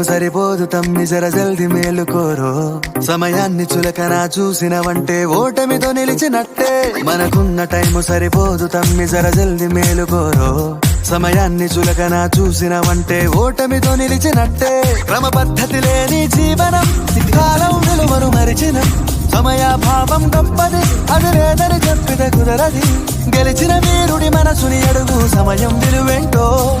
Time సరిపోదు తమ్మి జర జల్ది మేలుకోరో సమయాన్ని చులకన చూసినవంటే ఓటమితో నిలిచినట్టే. మనకున్న టైము సరిపోదు తమ్మి జర జల్ది మేలుకోరో సమయాన్ని చులకన చూసినవంటే ఓటమితో నిలిచినట్టే. క్రమ పద్ధతి లేని జీవనం కాలం విలువను మరిచిన. సమయాభావం గొప్పది అది లేదని చెప్పితే కుదరది. గెలిచిన వీరుడి మనసుని అడుగు సమయం విలువేంటో.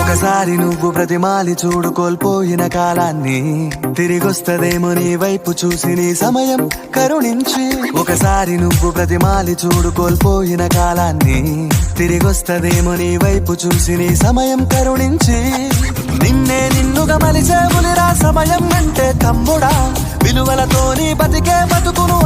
ఒకసారి నువ్వు ప్రతిమాలి చూడు కోల్పోయిన కాలాన్ని. తిరిగొస్తదేమో నీ వైపు చూసి నీ సమయం కరుణించి. ఒకసారి నువ్వు ప్రతిమాలి చూడు కోల్పోయిన కాలాన్ని. తిరిగొస్తదేమో నీ వైపు చూసి నీ సమయం కరుణించి. నిన్నే నిన్నుగా మలిచేవులిరా సమయం అంటే తమ్ముడా. విలువలతో నీ బతికే బతుకును